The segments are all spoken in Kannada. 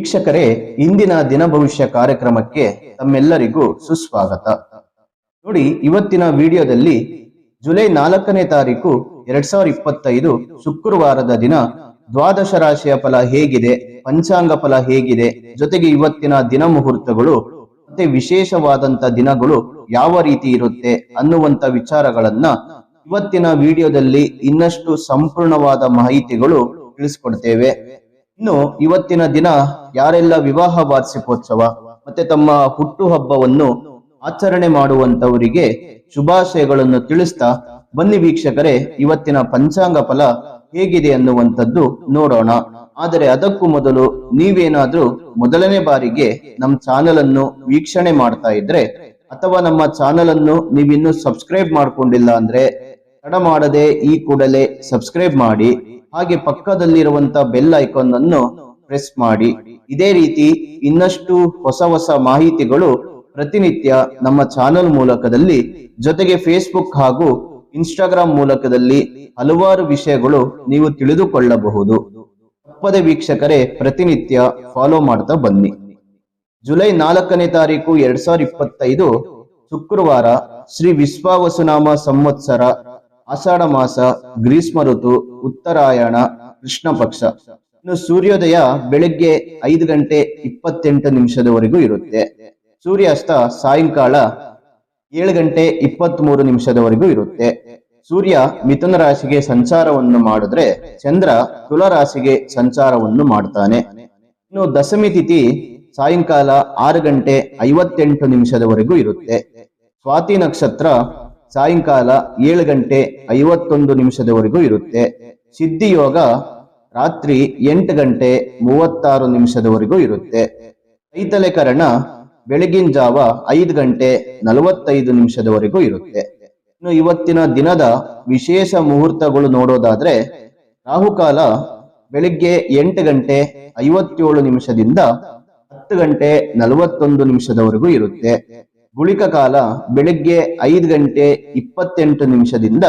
ವೀಕ್ಷಕರೇ, ಇಂದಿನ ದಿನ ಭವಿಷ್ಯ ಕಾರ್ಯಕ್ರಮಕ್ಕೆ ತಮ್ಮೆಲ್ಲರಿಗೂ ಸುಸ್ವಾಗತ. ನೋಡಿ, ಇವತ್ತಿನ ವಿಡಿಯೋದಲ್ಲಿ ಜುಲೈ ನಾಲ್ಕನೇ ತಾರೀಕು ಎರಡ್ ಸಾವಿರದ ಇಪ್ಪತ್ತೈದು ಶುಕ್ರವಾರದ ದಿನ ದ್ವಾದಶ ರಾಶಿಯ ಫಲ ಹೇಗಿದೆ, ಪಂಚಾಂಗ ಫಲ ಹೇಗಿದೆ, ಜೊತೆಗೆ ಇವತ್ತಿನ ದಿನ ಮುಹೂರ್ತಗಳು, ಮತ್ತೆ ವಿಶೇಷವಾದಂತ ದಿನಗಳು ಯಾವ ರೀತಿ ಇರುತ್ತೆ ಅನ್ನುವಂತ ವಿಚಾರಗಳನ್ನ ಇವತ್ತಿನ ವಿಡಿಯೋದಲ್ಲಿ ಇನ್ನಷ್ಟು ಸಂಪೂರ್ಣವಾದ ಮಾಹಿತಿಗಳು ತಿಳಿಸ್ಕೊಡ್ತೇವೆ. ಇನ್ನು ಇವತ್ತಿನ ದಿನ ಯಾರೆಲ್ಲ ವಿವಾಹ ವಾರ್ಷಿಕೋತ್ಸವ ಮತ್ತೆ ತಮ್ಮ ಹುಟ್ಟು ಹಬ್ಬವನ್ನು ಆಚರಣೆ ಮಾಡುವಂತವರಿಗೆ ಶುಭಾಶಯಗಳನ್ನು ತಿಳಿಸ್ತಾ ಬನ್ನಿ ವೀಕ್ಷಕರೇ, ಇವತ್ತಿನ ಪಂಚಾಂಗ ಫಲ ಹೇಗಿದೆ ಅನ್ನುವಂಥದ್ದು ನೋಡೋಣ. ಆದರೆ ಅದಕ್ಕೂ ಮೊದಲು ನೀವೇನಾದ್ರೂ ಮೊದಲನೇ ಬಾರಿಗೆ ನಮ್ಮ ಚಾನೆಲ್ ಅನ್ನು ವೀಕ್ಷಣೆ ಮಾಡ್ತಾ ಇದ್ರೆ ಅಥವಾ ನಮ್ಮ ಚಾನೆಲ್ ಅನ್ನು ನೀವಿನ್ನೂ ಸಬ್ಸ್ಕ್ರೈಬ್ ಮಾಡ್ಕೊಂಡಿಲ್ಲ ಅಂದ್ರೆ ತಡ ಮಾಡದೆ ಈ ಕೂಡಲೇ ಸಬ್ಸ್ಕ್ರೈಬ್ ಮಾಡಿ. ಹಾಗೆ ಪಕ್ಕದಲ್ಲಿರುವಂತ ಬೆಲ್ ಐಕಾನ್ ಅನ್ನು ಪ್ರೆಸ್ ಮಾಡಿ. ಇದೇ ರೀತಿ ಇನ್ನಷ್ಟು ಹೊಸ ಹೊಸ ಮಾಹಿತಿಗಳು ಪ್ರತಿನಿತ್ಯ ನಮ್ಮ ಚಾನೆಲ್ ಮೂಲಕದಲ್ಲಿ ಜೊತೆಗೆ ಫೇಸ್ಬುಕ್ ಹಾಗೂ ಇನ್ಸ್ಟಾಗ್ರಾಮ್ ಮೂಲಕದಲ್ಲಿ ಹಲವಾರು ವಿಷಯಗಳು ನೀವು ತಿಳಿದುಕೊಳ್ಳಬಹುದು. ತಪ್ಪದೆ ವೀಕ್ಷಕರೇ, ಪ್ರತಿನಿತ್ಯ ಫಾಲೋ ಮಾಡ್ತಾ ಬನ್ನಿ. ಜುಲೈ ನಾಲ್ಕನೇ ತಾರೀಕು ಎರಡ್ ಸಾವಿರದ ಇಪ್ಪತ್ತೈದು ಶುಕ್ರವಾರ ಶ್ರೀ ವಿಶ್ವಾವಸುನಾಮ ಸಂವತ್ಸರ ಆಷಾಢ ಮಾಸ, ಗ್ರೀಷ್ಮ ಋತು, ಉತ್ತರಾಯಣ ಕೃಷ್ಣ ಪಕ್ಷ ಇನ್ನು ಸೂರ್ಯೋದಯ ಬೆಳಗ್ಗೆ ಐದು ಗಂಟೆ ಇಪ್ಪತ್ತೆಂಟು ನಿಮಿಷದವರೆಗೂ ಇರುತ್ತೆ. ಸೂರ್ಯಾಸ್ತ ಸಾಯಂಕಾಲ ಏಳು ಗಂಟೆ ಇಪ್ಪತ್ತ್ ಮೂರು ನಿಮಿಷದವರೆಗೂ ಇರುತ್ತೆ. ಸೂರ್ಯ ಮಿಥುನ ರಾಶಿಗೆ ಸಂಚಾರವನ್ನು ಮಾಡಿದ್ರೆ ಚಂದ್ರ ತುಲ ರಾಶಿಗೆ ಸಂಚಾರವನ್ನು ಮಾಡ್ತಾನೆ. ಇನ್ನು ದಶಮಿ ತಿಥಿ ಸಾಯಂಕಾಲ ಆರು ಗಂಟೆ ಐವತ್ತೆಂಟು ನಿಮಿಷದವರೆಗೂ ಇರುತ್ತೆ. ಸ್ವಾತಿ ನಕ್ಷತ್ರ ಸಾಯಂಕಾಲ ಏಳು ಗಂಟೆ ಐವತ್ತೊಂದು ನಿಮಿಷದವರೆಗೂ ಇರುತ್ತೆ. ಸಿದ್ಧಿಯೋಗ ರಾತ್ರಿ ಎಂಟು ಗಂಟೆ ಮೂವತ್ತಾರು ನಿಮಿಷದವರೆಗೂ ಇರುತ್ತೆ. ಕೈತಲೆಕರಣ ಬೆಳಗಿನ ಜಾವ ಐದು ಗಂಟೆ ನಲವತ್ತೈದು ನಿಮಿಷದವರೆಗೂ ಇರುತ್ತೆ. ಇನ್ನು ಇವತ್ತಿನ ದಿನದ ವಿಶೇಷ ಮುಹೂರ್ತಗಳು ನೋಡೋದಾದ್ರೆ ರಾಹುಕಾಲ ಬೆಳಿಗ್ಗೆ ಎಂಟು ಗಂಟೆ ಐವತ್ತೇಳು ನಿಮಿಷದಿಂದ ಹತ್ತು ಗಂಟೆ ನಲವತ್ತೊಂದು ನಿಮಿಷದವರೆಗೂ ಇರುತ್ತೆ. ಗುಳಿಕ ಕಾಲ ಬೆಳಿಗ್ಗೆ ಐದು ಗಂಟೆ ಇಪ್ಪತ್ತೆಂಟು ನಿಮಿಷದಿಂದ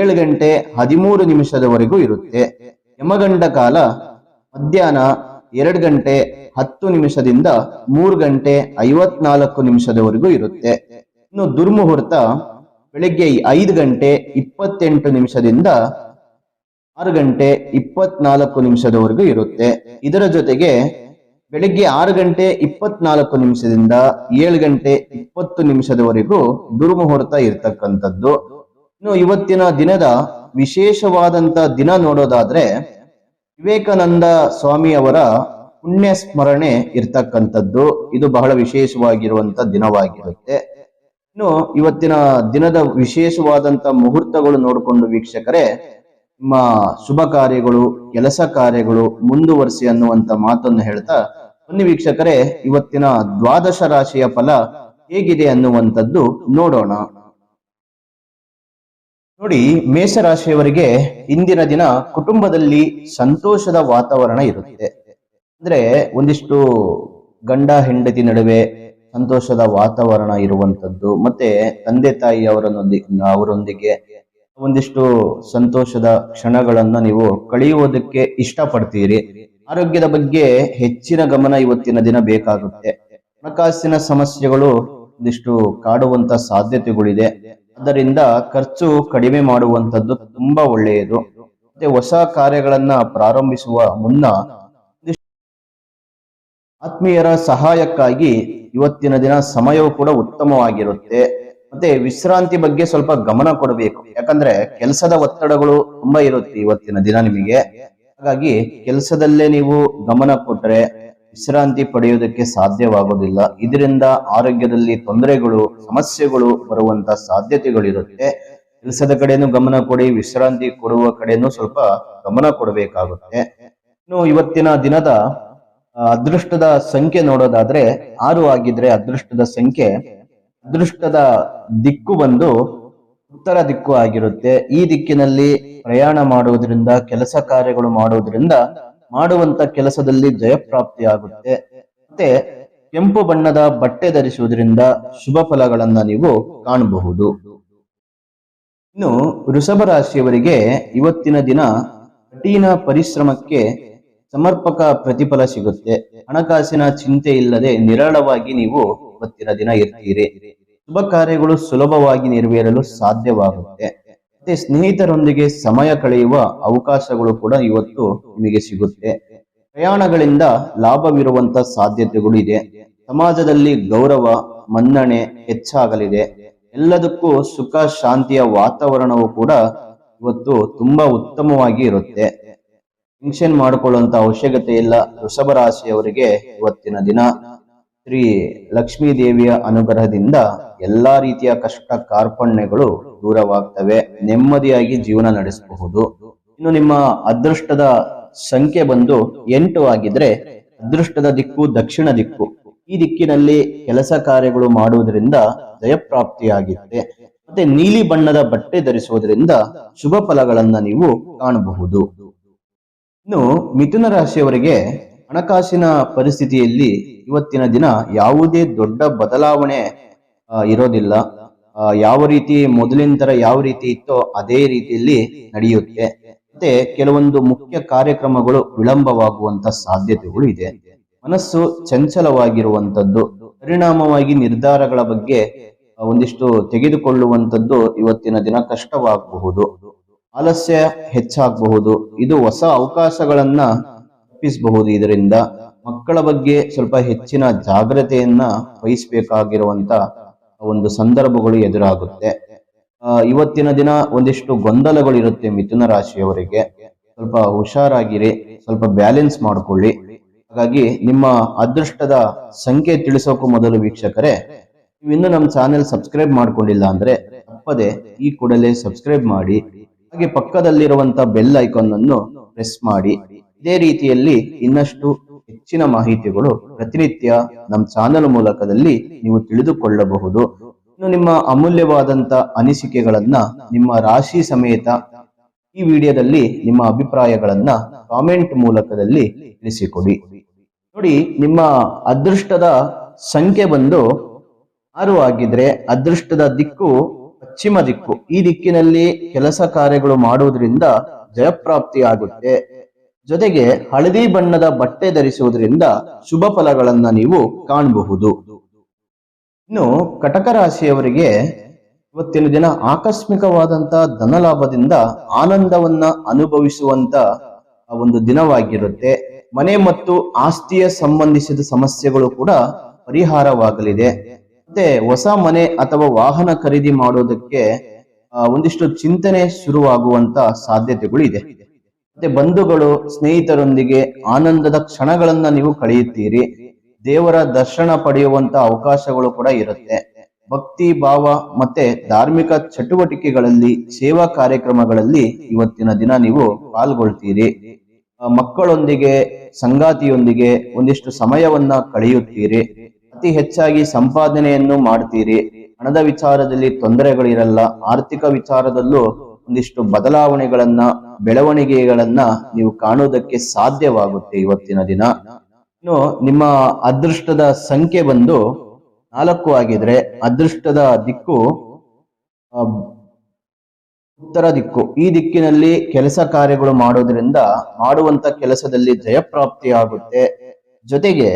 ಏಳು ಗಂಟೆ ಹದಿಮೂರು ನಿಮಿಷದವರೆಗೂ ಇರುತ್ತೆ. ಯಮಗಂಡ ಕಾಲ ಮಧ್ಯಾಹ್ನ ಎರಡು ಗಂಟೆ ಹತ್ತು ನಿಮಿಷದಿಂದ ಮೂರು ಗಂಟೆ ಐವತ್ನಾಲ್ಕು ನಿಮಿಷದವರೆಗೂ ಇರುತ್ತೆ. ಇನ್ನು ದುರ್ಮುಹೂರ್ತ ಬೆಳಿಗ್ಗೆ ಐದು ಗಂಟೆ ಇಪ್ಪತ್ತೆಂಟು ನಿಮಿಷದಿಂದ ಆರು ಗಂಟೆ ಇಪ್ಪತ್ನಾಲ್ಕು ನಿಮಿಷದವರೆಗೂ ಇರುತ್ತೆ. ಇದರ ಜೊತೆಗೆ ಬೆಳಿಗ್ಗೆ ಆರು ಗಂಟೆ ಇಪ್ಪತ್ನಾಲ್ಕು ನಿಮಿಷದಿಂದ ಏಳು ಗಂಟೆ ಇಪ್ಪತ್ತು ನಿಮಿಷದವರೆಗೂ ದುರ್ಮುಹೂರ್ತ ಇರ್ತಕ್ಕಂಥದ್ದು. ಇನ್ನು ಇವತ್ತಿನ ದಿನದ ವಿಶೇಷವಾದಂತ ದಿನ ನೋಡೋದಾದ್ರೆ ವಿವೇಕಾನಂದ ಸ್ವಾಮಿಯವರ ಪುಣ್ಯ ಸ್ಮರಣೆ ಇರ್ತಕ್ಕಂಥದ್ದು. ಇದು ಬಹಳ ವಿಶೇಷವಾಗಿರುವಂತ ದಿನವಾಗಿರುತ್ತೆ. ಇನ್ನು ಇವತ್ತಿನ ದಿನದ ವಿಶೇಷವಾದಂತ ಮುಹೂರ್ತಗಳು ನೋಡಿಕೊಂಡು ವೀಕ್ಷಕರೇ ನಿಮ್ಮ ಶುಭ ಕಾರ್ಯಗಳು, ಕೆಲಸ ಕಾರ್ಯಗಳು ಮುಂದುವರಿಸಿ ಅನ್ನುವಂತ ಮಾತನ್ನು ಹೇಳ್ತಾ, ಬನ್ನಿ ವೀಕ್ಷಕರೇ, ಇವತ್ತಿನ ದ್ವಾದಶ ರಾಶಿಯ ಫಲ ಹೇಗಿದೆ ಅನ್ನುವಂಥದ್ದು ನೋಡೋಣ. ನೋಡಿ, ಮೇಷರಾಶಿಯವರಿಗೆ ಇಂದಿನ ದಿನ ಕುಟುಂಬದಲ್ಲಿ ಸಂತೋಷದ ವಾತಾವರಣ ಇರುತ್ತೆ. ಅಂದ್ರೆ ಒಂದಿಷ್ಟು ಗಂಡ, ಹೆಂಡತಿ ನಡುವೆ ಸಂತೋಷದ ವಾತಾವರಣ ಇರುವಂತದ್ದು ಮತ್ತೆ ತಂದೆ ತಾಯಿ ಅವರನ್ನೊಂದಿಗೆ ಅವರೊಂದಿಗೆ ಒಂದಿಷ್ಟು ಸಂತೋಷದ ಕ್ಷಣಗಳನ್ನ ನೀವು ಕಳೆಯುವುದಕ್ಕೆ ಇಷ್ಟಪಡ್ತೀರಿ. ಆರೋಗ್ಯದ ಬಗ್ಗೆ ಹೆಚ್ಚಿನ ಗಮನ ಇವತ್ತಿನ ದಿನ ಬೇಕಾಗುತ್ತೆ. ಹಣಕಾಸಿನ ಸಮಸ್ಯೆಗಳು ಒಂದಿಷ್ಟು ಕಾಡುವಂತ ಸಾಧ್ಯತೆಗಳಿದೆ. ಅದರಿಂದ ಖರ್ಚು ಕಡಿಮೆ ಮಾಡುವಂತದ್ದು ತುಂಬಾ ಒಳ್ಳೆಯದು. ಮತ್ತೆ ಹೊಸ ಕಾರ್ಯಗಳನ್ನ ಪ್ರಾರಂಭಿಸುವ ಮುನ್ನ ಆತ್ಮೀಯರ ಸಹಾಯಕ್ಕಾಗಿ ಇವತ್ತಿನ ದಿನ ಸಮಯವು ಕೂಡ ಉತ್ತಮವಾಗಿರುತ್ತೆ. ಮತ್ತೆ ವಿಶ್ರಾಂತಿ ಬಗ್ಗೆ ಸ್ವಲ್ಪ ಗಮನ ಕೊಡಬೇಕು. ಯಾಕಂದ್ರೆ ಕೆಲಸದ ಒತ್ತಡಗಳು ತುಂಬಾ ಇರುತ್ತೆ ಇವತ್ತಿನ ದಿನ ನಿಮಗೆ. ಹಾಗಾಗಿ ಕೆಲಸದಲ್ಲೇ ನೀವು ಗಮನ ಕೊಟ್ರೆ ವಿಶ್ರಾಂತಿ ಪಡೆಯುವುದಕ್ಕೆ ಸಾಧ್ಯವಾಗೋದಿಲ್ಲ ಇದರಿಂದ ಆರೋಗ್ಯದಲ್ಲಿ ತೊಂದರೆಗಳು, ಸಮಸ್ಯೆಗಳು ಬರುವಂತ ಸಾಧ್ಯತೆಗಳಿರುತ್ತೆ. ಕೆಲಸದ ಕಡೆನೂ ಗಮನ ಕೊಡಿ, ವಿಶ್ರಾಂತಿ ಕೊಡುವ ಕಡೆನೂ ಸ್ವಲ್ಪ ಗಮನ ಕೊಡಬೇಕಾಗುತ್ತೆ. ಇನ್ನು ಇವತ್ತಿನ ದಿನದ ಅದೃಷ್ಟದ ಸಂಖ್ಯೆ ನೋಡೋದಾದ್ರೆ ಆರು ಆಗಿದ್ರೆ ಅದೃಷ್ಟದ ಸಂಖ್ಯೆ ಅದೃಷ್ಟದ ದಿಕ್ಕು ಬಂದು ಉತ್ತರ ದಿಕ್ಕು ಆಗಿರುತ್ತೆ. ಈ ದಿಕ್ಕಿನಲ್ಲಿ ಪ್ರಯಾಣ ಮಾಡುವುದರಿಂದ, ಕೆಲಸ ಕಾರ್ಯಗಳು ಮಾಡುವುದರಿಂದ ಮಾಡುವಂತ ಕೆಲಸದಲ್ಲಿ ಜಯಪ್ರಾಪ್ತಿ ಆಗುತ್ತೆ. ಮತ್ತೆ ಕೆಂಪು ಬಣ್ಣದ ಬಟ್ಟೆ ಧರಿಸುವುದರಿಂದ ಶುಭ ಫಲಗಳನ್ನ ನೀವು ಕಾಣಬಹುದು. ಇನ್ನು ವೃಷಭ ರಾಶಿಯವರಿಗೆ ಇವತ್ತಿನ ದಿನ ಕಠಿಣ ಪರಿಶ್ರಮಕ್ಕೆ ಸಮರ್ಪಕ ಪ್ರತಿಫಲ ಸಿಗುತ್ತೆ. ಹಣಕಾಸಿನ ಚಿಂತೆ ಇಲ್ಲದೆ ನಿರಾಳವಾಗಿ ನೀವು ಇವತ್ತಿನ ದಿನ ಇರ್ತೀರಿ ಶುಭ ಕಾರ್ಯಗಳು ಸುಲಭವಾಗಿ ನೆರವೇರಲು ಸಾಧ್ಯವಾಗುತ್ತೆ. ಮತ್ತೆ ಸ್ನೇಹಿತರೊಂದಿಗೆ ಸಮಯ ಕಳೆಯುವ ಅವಕಾಶಗಳು ಕೂಡ ಇವತ್ತು ನಿಮಗೆ ಸಿಗುತ್ತೆ. ಪ್ರಯಾಣಗಳಿಂದ ಲಾಭವಿರುವಂತ ಸಾಧ್ಯತೆಗಳು ಇದೆ ಸಮಾಜದಲ್ಲಿ ಗೌರವ, ಮನ್ನಣೆ ಹೆಚ್ಚಾಗಲಿದೆ. ಎಲ್ಲದಕ್ಕೂ ಸುಖ, ಶಾಂತಿಯ ವಾತಾವರಣವು ಕೂಡ ಇವತ್ತು ತುಂಬಾ ಉತ್ತಮವಾಗಿ ಇರುತ್ತೆ. ಟೆನ್ಷನ್ ಮಾಡಿಕೊಳ್ಳುವಂತ ಅವಶ್ಯಕತೆ ಇಲ್ಲ. ವೃಷಭ ರಾಶಿಯವರಿಗೆ ಇವತ್ತಿನ ದಿನ ಶ್ರೀ ಲಕ್ಷ್ಮೀ ದೇವಿಯ ಅನುಗ್ರಹದಿಂದ ಎಲ್ಲಾ ರೀತಿಯ ಕಷ್ಟ ಕಾರ್ಪಣ್ಯಗಳು ದೂರವಾಗ್ತವೆ. ನೆಮ್ಮದಿಯಾಗಿ ಜೀವನ ನಡೆಸಬಹುದು. ಇನ್ನು ನಿಮ್ಮ ಅದೃಷ್ಟದ ಸಂಖ್ಯೆ ಬಂದು ಎಂಟು ಆಗಿದ್ರೆ ಅದೃಷ್ಟದ ದಿಕ್ಕು ದಕ್ಷಿಣ ದಿಕ್ಕು. ಈ ದಿಕ್ಕಿನಲ್ಲಿ ಕೆಲಸ ಕಾರ್ಯಗಳು ಮಾಡುವುದರಿಂದ ಜಯಪ್ರಾಪ್ತಿಯಾಗುತ್ತೆ. ಮತ್ತೆ ನೀಲಿ ಬಣ್ಣದ ಬಟ್ಟೆ ಧರಿಸುವುದರಿಂದ ಶುಭ ಫಲಗಳನ್ನ ನೀವು ಕಾಣಬಹುದು. ಇನ್ನು ಮಿಥುನ ರಾಶಿಯವರಿಗೆ ಹಣಕಾಸಿನ ಪರಿಸ್ಥಿತಿಯಲ್ಲಿ ಇವತ್ತಿನ ದಿನ ಯಾವುದೇ ದೊಡ್ಡ ಬದಲಾವಣೆ ಇರೋದಿಲ್ಲ. ಯಾವ ರೀತಿ ಮೊದಲಿನ ತರ ಯಾವ ರೀತಿ ಇತ್ತೋ ಅದೇ ರೀತಿಯಲ್ಲಿ ನಡೆಯುತ್ತೆ. ಮತ್ತೆ ಕೆಲವೊಂದು ಮುಖ್ಯ ಕಾರ್ಯಕ್ರಮಗಳು ವಿಳಂಬವಾಗುವಂತ ಸಾಧ್ಯತೆಗಳು ಇದೆ. ಮನಸ್ಸು ಚಂಚಲವಾಗಿರುವಂತದ್ದು ಪರಿಣಾಮವಾಗಿ ನಿರ್ಧಾರಗಳ ಬಗ್ಗೆ ಒಂದಿಷ್ಟು ತೆಗೆದುಕೊಳ್ಳುವಂತದ್ದು ಇವತ್ತಿನ ದಿನ ಕಷ್ಟವಾಗಬಹುದು. ಆಲಸ್ಯ ಹೆಚ್ಚಾಗಬಹುದು. ಇದು ಹೊಸ ಅವಕಾಶಗಳನ್ನ ತಪ್ಪಿಸಬಹುದು. ಇದರಿಂದ ಮಕ್ಕಳ ಬಗ್ಗೆ ಸ್ವಲ್ಪ ಹೆಚ್ಚಿನ ಜಾಗ್ರತೆಯನ್ನ ವಹಿಸಬೇಕಾಗಿರುವಂತ ಒಂದು ಸಂದರ್ಭಗಳು ಎದುರಾಗುತ್ತೆ. ಇವತ್ತಿನ ದಿನ ಒಂದಿಷ್ಟು ಗೊಂದಲಗಳು ಇರುತ್ತೆ ಮಿಥುನ ರಾಶಿಯವರಿಗೆ. ಸ್ವಲ್ಪ ಹುಷಾರಾಗಿರಿ, ಸ್ವಲ್ಪ ಬ್ಯಾಲೆನ್ಸ್ ಮಾಡ್ಕೊಳ್ಳಿ. ಹಾಗಾಗಿ ನಿಮ್ಮ ಅದೃಷ್ಟದ ಸಂಖ್ಯೆ ತಿಳಿಸೋಕು ಮೊದಲು ವೀಕ್ಷಕರೇ ಇನ್ನೂ ನಮ್ಮ ಚಾನೆಲ್ ಸಬ್ಸ್ಕ್ರೈಬ್ ಮಾಡ್ಕೊಂಡಿಲ್ಲ ಅಂದ್ರೆ ತಪ್ಪದೆ ಈ ಕೂಡಲೇ ಸಬ್ಸ್ಕ್ರೈಬ್ ಮಾಡಿ, ಹಾಗೆ ಪಕ್ಕದಲ್ಲಿರುವಂತ ಬೆಲ್ ಐಕಾನ್ ಅನ್ನು ಪ್ರೆಸ್ ಮಾಡಿ. ಇದೇ ರೀತಿಯಲ್ಲಿ ಇನ್ನಷ್ಟು ಹೆಚ್ಚಿನ ಮಾಹಿತಿಗಳು ಪ್ರತಿನಿತ್ಯ ನಮ್ಮ ಚಾನೆಲ್ ಮೂಲಕದಲ್ಲಿ ನೀವು ತಿಳಿದುಕೊಳ್ಳಬಹುದು. ಇನ್ನು ನಿಮ್ಮ ಅಮೂಲ್ಯವಾದಂತ ಅನಿಸಿಕೆಗಳನ್ನ, ನಿಮ್ಮ ರಾಶಿ ಸಮೇತ ಈ ವಿಡಿಯೋದಲ್ಲಿ ನಿಮ್ಮ ಅಭಿಪ್ರಾಯಗಳನ್ನ ಕಾಮೆಂಟ್ ಮೂಲಕದಲ್ಲಿ ತಿಳಿಸಿಕೊಡಿ. ನೋಡಿ, ನಿಮ್ಮ ಅದೃಷ್ಟದ ಸಂಖ್ಯೆ ಬಂದು ಆರು ಆಗಿದ್ರೆ ಅದೃಷ್ಟದ ದಿಕ್ಕು ಪಶ್ಚಿಮ ದಿಕ್ಕು. ಈ ದಿಕ್ಕಿನಲ್ಲಿ ಕೆಲಸ ಕಾರ್ಯಗಳು ಮಾಡುವುದರಿಂದ ಜಯಪ್ರಾಪ್ತಿ ಆಗುತ್ತೆ ಜೊತೆಗೆ ಹಳದಿ ಬಣ್ಣದ ಬಟ್ಟೆ ಧರಿಸುವುದರಿಂದ ಶುಭ ಫಲಗಳನ್ನ ನೀವು ಕಾಣಬಹುದು. ಇನ್ನು ಕಟಕ ರಾಶಿಯವರಿಗೆ ಇವತ್ತಿನ ದಿನ ಆಕಸ್ಮಿಕವಾದಂತ ಧನಲಾಭದಿಂದ ಆನಂದವನ್ನ ಅನುಭವಿಸುವಂತ ಒಂದು ದಿನವಾಗಿರುತ್ತೆ. ಮನೆ ಮತ್ತು ಆಸ್ತಿಯ ಸಂಬಂಧಿಸಿದ ಸಮಸ್ಯೆಗಳು ಕೂಡ ಪರಿಹಾರವಾಗಲಿದೆ. ಮತ್ತೆ ಹೊಸ ಮನೆ ಅಥವಾ ವಾಹನ ಖರೀದಿ ಮಾಡೋದಕ್ಕೆ ಒಂದಿಷ್ಟು ಚಿಂತನೆ ಶುರುವಾಗುವಂತ ಸಾಧ್ಯತೆಗಳು ಇದೆ ಮತ್ತೆ ಬಂಧುಗಳು, ಸ್ನೇಹಿತರೊಂದಿಗೆ ಆನಂದದ ಕ್ಷಣಗಳನ್ನ ನೀವು ಕಳೆಯುತ್ತೀರಿ. ದೇವರ ದರ್ಶನ ಪಡೆಯುವಂತ ಅವಕಾಶಗಳು ಕೂಡ ಇರುತ್ತೆ. ಭಕ್ತಿ ಭಾವ ಮತ್ತೆ ಧಾರ್ಮಿಕ ಚಟುವಟಿಕೆಗಳಲ್ಲಿ, ಸೇವಾ ಕಾರ್ಯಕ್ರಮಗಳಲ್ಲಿ ಇವತ್ತಿನ ದಿನ ನೀವು ಪಾಲ್ಗೊಳ್ತೀರಿ. ಮಕ್ಕಳೊಂದಿಗೆ, ಸಂಗಾತಿಯೊಂದಿಗೆ ಒಂದಿಷ್ಟು ಸಮಯವನ್ನ ಕಳೆಯುತ್ತೀರಿ. ಅತಿ ಹೆಚ್ಚಾಗಿ ಸಂಪಾದನೆಯನ್ನು ಮಾಡ್ತೀರಿ. ಹಣದ ವಿಚಾರದಲ್ಲಿ ತೊಂದರೆಗಳಿರಲ್ಲ, ಆರ್ಥಿಕ ವಿಚಾರದಲ್ಲೂ ಒಂದಿಷ್ಟು ಬದಲಾವಣೆಗಳನ್ನ ಬೆಳವಣಿಗೆಗಳನ್ನ ನೀವು ಕಾಣುವುದಕ್ಕೆ ಸಾಧ್ಯವಾಗುತ್ತೆ ಇವತ್ತಿನ ದಿನ. ಇನ್ನು ನಿಮ್ಮ ಅದೃಷ್ಟದ ಸಂಖ್ಯೆ ಬಂದು ನಾಲ್ಕು ಆಗಿದ್ರೆ ಅದೃಷ್ಟದ ದಿಕ್ಕು ಉತ್ತರ ದಿಕ್ಕು. ಈ ದಿಕ್ಕಿನಲ್ಲಿ ಕೆಲಸ ಕಾರ್ಯಗಳು ಮಾಡೋದ್ರಿಂದ ಮಾಡುವಂತ ಕೆಲಸದಲ್ಲಿ ಜಯಪ್ರಾಪ್ತಿ ಆಗುತ್ತೆ. ಜೊತೆಗೆ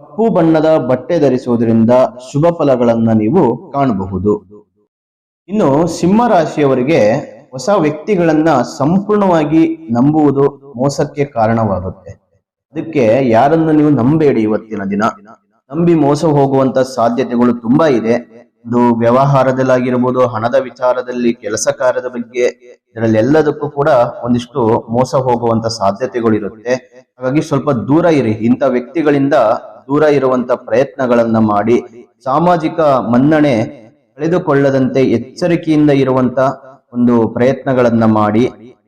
ಕಪ್ಪು ಬಣ್ಣದ ಬಟ್ಟೆ ಧರಿಸುವುದರಿಂದ ಶುಭ ಫಲಗಳನ್ನ ನೀವು ಕಾಣಬಹುದು. ಇನ್ನು ಸಿಂಹ ರಾಶಿಯವರಿಗೆ ಹೊಸ ವ್ಯಕ್ತಿಗಳನ್ನ ಸಂಪೂರ್ಣವಾಗಿ ನಂಬುವುದು ಮೋಸಕ್ಕೆ ಕಾರಣವಾಗುತ್ತೆ. ಅದಕ್ಕೆ ಯಾರನ್ನು ನೀವು ನಂಬೇಡಿ ಇವತ್ತಿನ ದಿನ. ನಂಬಿ ಮೋಸ ಹೋಗುವಂತ ಸಾಧ್ಯತೆಗಳು ತುಂಬಾ ಇದೆ. ಇದು ವ್ಯವಹಾರದಲ್ಲಾಗಿರ್ಬೋದು, ಹಣದ ವಿಚಾರದಲ್ಲಿ, ಕೆಲಸ ಕಾರ್ಯದ ಬಗ್ಗೆ ಇದರಲ್ಲಿ ಎಲ್ಲದಕ್ಕೂ ಕೂಡ ಒಂದಿಷ್ಟು ಮೋಸ ಹೋಗುವಂತ ಸಾಧ್ಯತೆಗಳು ಇರುತ್ತೆ ಹಾಗಾಗಿ ಸ್ವಲ್ಪ ದೂರ ಇರಿ. ಇಂಥ ವ್ಯಕ್ತಿಗಳಿಂದ ದೂರ ಇರುವಂತ ಪ್ರಯತ್ನಗಳನ್ನ ಮಾಡಿ, ಸಾಮಾಜಿಕ ಮನ್ನಣೆ ಕಳೆದುಕೊಳ್ಳದಂತೆ ಎಚ್ಚರಿಕೆಯಿಂದ ಇರುವಂತ ಒಂದು ಪ್ರಯತ್ನಗಳನ್ನ ಮಾಡಿ,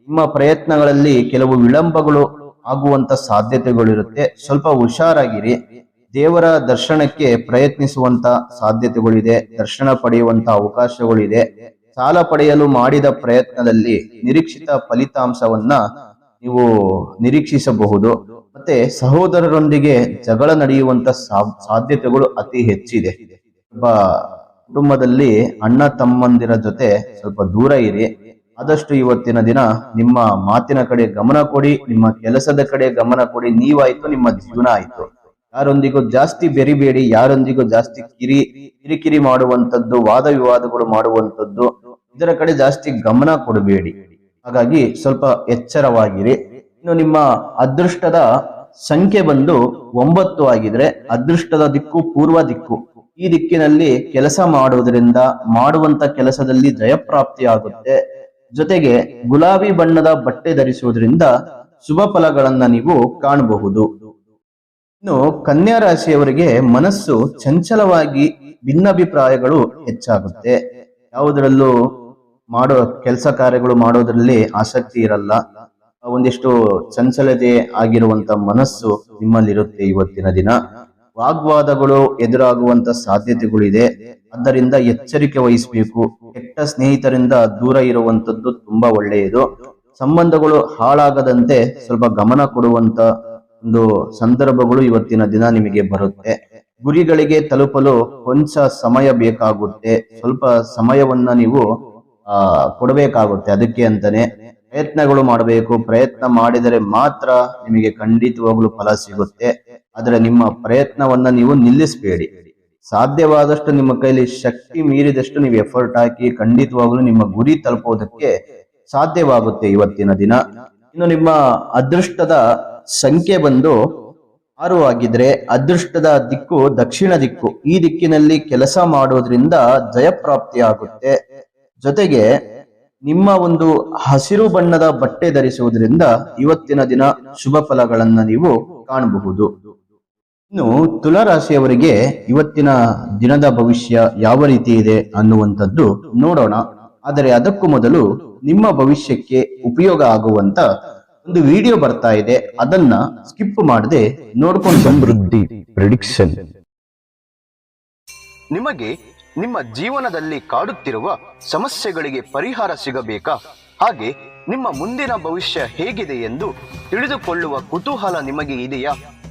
ನಿಮ್ಮ ಪ್ರಯತ್ನಗಳಲ್ಲಿ ಕೆಲವು ವಿಳಂಬಗಳು ಆಗುವಂತ ಸಾಧ್ಯತೆಗಳಿರುತ್ತೆ. ಸ್ವಲ್ಪ ಹುಷಾರಾಗಿರಿ. ದೇವರ ದರ್ಶನಕ್ಕೆ ಪ್ರಯತ್ನಿಸುವಂತ ಸಾಧ್ಯತೆಗಳಿದೆ. ದರ್ಶನ ಪಡೆಯುವಂತ ಅವಕಾಶಗಳಿದೆ. ಸಾಲ ಪಡೆಯಲು ಮಾಡಿದ ಪ್ರಯತ್ನದಲ್ಲಿ ನಿರೀಕ್ಷಿತ ಫಲಿತಾಂಶವನ್ನ ನೀವು ನಿರೀಕ್ಷಿಸಬಹುದು. ಮತ್ತೆ ಸಹೋದರರೊಂದಿಗೆ ಜಗಳ ನಡೆಯುವಂತ ಸಾಧ್ಯತೆಗಳು ಅತಿ ಹೆಚ್ಚಿದೆ. ಒಬ್ಬ ಕುಟುಂಬದಲ್ಲಿ ಅಣ್ಣ ತಮ್ಮಂದಿರ ಜೊತೆ ಸ್ವಲ್ಪ ದೂರ ಇರಿ. ಆದಷ್ಟು ಇವತ್ತಿನ ದಿನ ನಿಮ್ಮ ಮಾತಿನ ಕಡೆ ಗಮನ ಕೊಡಿ, ನಿಮ್ಮ ಕೆಲಸದ ಕಡೆ ಗಮನ ಕೊಡಿ. ನೀವಾಯ್ತು, ನಿಮ್ಮ ಜೀವನ ಆಯ್ತು. ಯಾರೊಂದಿಗೂ ಜಾಸ್ತಿ ಬೆರಿಬೇಡಿ, ಯಾರೊಂದಿಗೂ ಜಾಸ್ತಿ ಕಿರಿ, ಕಿರಿಕಿರಿ ಮಾಡುವಂತದ್ದು ವಾದ ವಿವಾದಗಳು ಮಾಡುವಂತದ್ದು ಇದರ ಕಡೆ ಜಾಸ್ತಿ ಗಮನ ಕೊಡಬೇಡಿ. ಹಾಗಾಗಿ ಸ್ವಲ್ಪ ಎಚ್ಚರವಾಗಿರಿ. ಇನ್ನು ನಿಮ್ಮ ಅದೃಷ್ಟದ ಸಂಖ್ಯೆ ಬಂದು ಒಂಬತ್ತು ಆಗಿದ್ರೆ ಅದೃಷ್ಟದ ದಿಕ್ಕು ಪೂರ್ವ ದಿಕ್ಕು. ಈ ದಿಕ್ಕಿನಲ್ಲಿ ಕೆಲಸ ಮಾಡುವುದರಿಂದ ಮಾಡುವಂತ ಕೆಲಸದಲ್ಲಿ ಜಯಪ್ರಾಪ್ತಿಯಾಗುತ್ತೆ. ಜೊತೆಗೆ ಗುಲಾಬಿ ಬಣ್ಣದ ಬಟ್ಟೆ ಧರಿಸುವುದರಿಂದ ಶುಭ ಫಲಗಳನ್ನ ನೀವು ಕಾಣಬಹುದು. ಇನ್ನು ಕನ್ಯಾ ರಾಶಿಯವರಿಗೆ ಮನಸ್ಸು ಚಂಚಲವಾಗಿ ಭಿನ್ನಾಭಿಪ್ರಾಯಗಳು ಹೆಚ್ಚಾಗುತ್ತೆ. ಯಾವುದರಲ್ಲೂ ಮಾಡೋ ಕೆಲಸ ಕಾರ್ಯಗಳು ಮಾಡೋದ್ರಲ್ಲಿ ಆಸಕ್ತಿ ಇರಲ್ಲ. ಒಂದಿಷ್ಟು ಚಂಚಲತೆ ಆಗಿರುವಂತ ಮನಸ್ಸು ನಿಮ್ಮಲ್ಲಿರುತ್ತೆ ಇವತ್ತಿನ ದಿನ. ವಾಗ್ವಾದಗಳು ಎದುರಾಗುವಂತ ಸಾಧ್ಯತೆಗಳಿದೆ. ಆದ್ದರಿಂದ ಎಚ್ಚರಿಕೆ ವಹಿಸಬೇಕು. ಕೆಟ್ಟ ಸ್ನೇಹಿತರಿಂದ ದೂರ ಇರುವಂತದ್ದು ತುಂಬಾ ಒಳ್ಳೆಯದು. ಸಂಬಂಧಗಳು ಹಾಳಾಗದಂತೆ ಸ್ವಲ್ಪ ಗಮನ ಕೊಡುವಂತ ಒಂದು ಸಂದರ್ಭಗಳು ಇವತ್ತಿನ ದಿನ ನಿಮಗೆ ಬರುತ್ತೆ. ಗುರಿಗಳಿಗೆ ತಲುಪಲು ಕೊಂಚ ಸಮಯ ಬೇಕಾಗುತ್ತೆ. ಸ್ವಲ್ಪ ಸಮಯವನ್ನ ನೀವು, ಆ, ಕೊಡಬೇಕಾಗುತ್ತೆ. ಅದಕ್ಕೆ ಅಂತಾನೆ ಪ್ರಯತ್ನಗಳು ಮಾಡಬೇಕು. ಪ್ರಯತ್ನ ಮಾಡಿದರೆ ಮಾತ್ರ ನಿಮಗೆ ಖಂಡಿತವಾಗ್ಲೂ ಫಲ ಸಿಗುತ್ತೆ. ಆದ್ರೆ ನಿಮ್ಮ ಪ್ರಯತ್ನವನ್ನ ನೀವು ನಿಲ್ಲಿಸಬೇಡಿ. ಸಾಧ್ಯವಾದಷ್ಟು ನಿಮ್ಮ ಕೈಲಿ ಶಕ್ತಿ ಮೀರಿದಷ್ಟು ನೀವು ಎಫರ್ಟ್ ಹಾಕಿ ಖಂಡಿತವಾಗ್ಲೂ ನಿಮ್ಮ ಗುರಿ ತಲುಪೋದಕ್ಕೆ ಸಾಧ್ಯವಾಗುತ್ತೆ ಇವತ್ತಿನ ದಿನ. ಇನ್ನು ನಿಮ್ಮ ಅದೃಷ್ಟದ ಸಂಖ್ಯೆ ಬಂದು ಆರು ಆಗಿದ್ರೆ ಅದೃಷ್ಟದ ದಿಕ್ಕು ದಕ್ಷಿಣ ದಿಕ್ಕು. ಈ ದಿಕ್ಕಿನಲ್ಲಿ ಕೆಲಸ ಮಾಡೋದ್ರಿಂದ ಜಯಪ್ರಾಪ್ತಿ ಆಗುತ್ತೆ. ಜೊತೆಗೆ ನಿಮ್ಮ ಒಂದು ಹಸಿರು ಬಣ್ಣದ ಬಟ್ಟೆ ಧರಿಸುವುದರಿಂದ ಇವತ್ತಿನ ದಿನ ಶುಭ ಫಲಗಳನ್ನ ನೀವು ಕಾಣಬಹುದು. ಇನ್ನು ತುಲಾರಾಶಿಯವರಿಗೆ ಇವತ್ತಿನ ದಿನದ ಭವಿಷ್ಯ ಯಾವ ರೀತಿ ಇದೆ ಅನ್ನುವಂಥದ್ದು ನೋಡೋಣ. ಆದರೆ ಅದಕ್ಕೂ ಮೊದಲು ನಿಮ್ಮ ಭವಿಷ್ಯಕ್ಕೆ ಉಪಯೋಗ ಆಗುವಂತ ಒಂದು ವಿಡಿಯೋ ಬರ್ತಾ ಇದೆ. ಅದನ್ನ ಸ್ಕಿಪ್ ಮಾಡದೆ ನೋಡ್ಕೊಂಡು. ಸಮೃದ್ಧಿ ಪ್ರಿಡಿಕ್ಷನ್ ನಿಮಗೆ ನಿಮ್ಮ ಜೀವನದಲ್ಲಿ ಕಾಡುತ್ತಿರುವ ಸಮಸ್ಯೆಗಳಿಗೆ ಪರಿಹಾರ ಸಿಗಬೇಕಾ? ಹಾಗೆ ನಿಮ್ಮ ಮುಂದಿನ ಭವಿಷ್ಯ ಹೇಗಿದೆ ಎಂದು ತಿಳಿದುಕೊಳ್ಳುವ ಕುತೂಹಲ ನಿಮಗೆ ಇದೆಯಾ?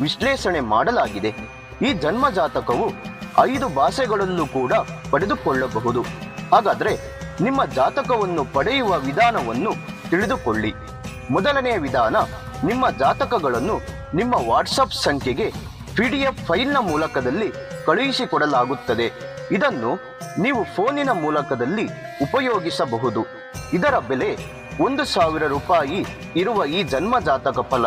ವಿಶ್ಲೇಷಣೆ ಮಾಡಲಾಗಿದೆ. ಈ ಜನ್ಮ ಜಾತಕವು ಐದು ಭಾಷೆಗಳಲ್ಲೂ ಕೂಡ ಪಡೆದುಕೊಳ್ಳಬಹುದು. ಹಾಗಾದ್ರೆ ನಿಮ್ಮ ಜಾತಕವನ್ನು ಪಡೆಯುವ ವಿಧಾನವನ್ನು ತಿಳಿದುಕೊಳ್ಳಿ. ಮೊದಲನೆಯ ವಿಧಾನ, ನಿಮ್ಮ ಜಾತಕಗಳನ್ನು ನಿಮ್ಮ ವಾಟ್ಸಪ್ ಸಂಖ್ಯೆಗೆ ಪಿಡಿಎಫ್ ಫೈಲ್ನ ಮೂಲಕದಲ್ಲಿ ಕಳುಹಿಸಿಕೊಡಲಾಗುತ್ತದೆ. ಇದನ್ನು ನೀವು ಫೋನಿನ ಮೂಲಕದಲ್ಲಿ ಉಪಯೋಗಿಸಬಹುದು. ಇದರ ಬೆಲೆ ಒಂದು ಸಾವಿರ ರೂಪಾಯಿ ಇರುವ ಈ ಜನ್ಮ ಜಾತಕ ಫಲ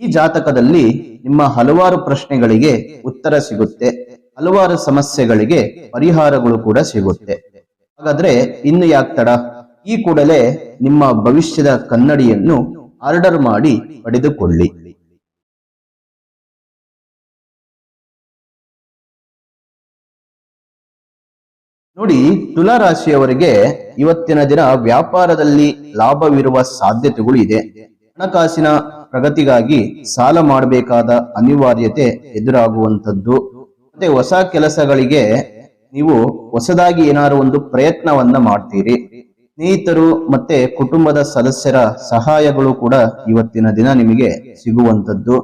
ಈ ಜಾತಕದಲ್ಲಿ ನಿಮ್ಮ ಹಲವಾರು ಪ್ರಶ್ನೆಗಳಿಗೆ ಉತ್ತರ ಸಿಗುತ್ತೆ. ಹಲವಾರು ಸಮಸ್ಯೆಗಳಿಗೆ ಪರಿಹಾರಗಳು ಕೂಡ ಸಿಗುತ್ತೆ. ಹಾಗಾದ್ರೆ ಇನ್ನು ಯಾಕೆ ತಡ? ಈ ಕೂಡಲೇ ನಿಮ್ಮ ಭವಿಷ್ಯದ ಕನ್ನಡಿಯನ್ನು ಆರ್ಡರ್ ಮಾಡಿ ಪಡೆದುಕೊಳ್ಳಿ. ನೋಡಿ, ತುಲಾ ರಾಶಿಯವರಿಗೆ ಇವತ್ತಿನ ದಿನ ವ್ಯಾಪಾರದಲ್ಲಿ ಲಾಭವಿರುವ ಸಾಧ್ಯತೆಗಳು ಇದೆ. ಹಣಕಾಸಿನ ಪ್ರಗತಿಗಾಗಿ ಸಾಲ ಮಾಡಬೇಕಾದ ಅನಿವಾರ್ಯತೆ ಎದುರಾಗುವಂಥದ್ದು. ಮತ್ತೆ ಹೊಸ ಕೆಲಸಗಳಿಗೆ ನೀವು ಹೊಸದಾಗಿ ಏನಾದ್ರು ಒಂದು ಪ್ರಯತ್ನವನ್ನ ಮಾಡ್ತೀರಿ. ಸ್ನೇಹಿತರು ಮತ್ತೆ ಕುಟುಂಬದ ಸದಸ್ಯರ ಸಹಾಯಗಳು ಕೂಡ ಇವತ್ತಿನ ದಿನ ನಿಮಗೆ ಸಿಗುವಂಥದ್ದು.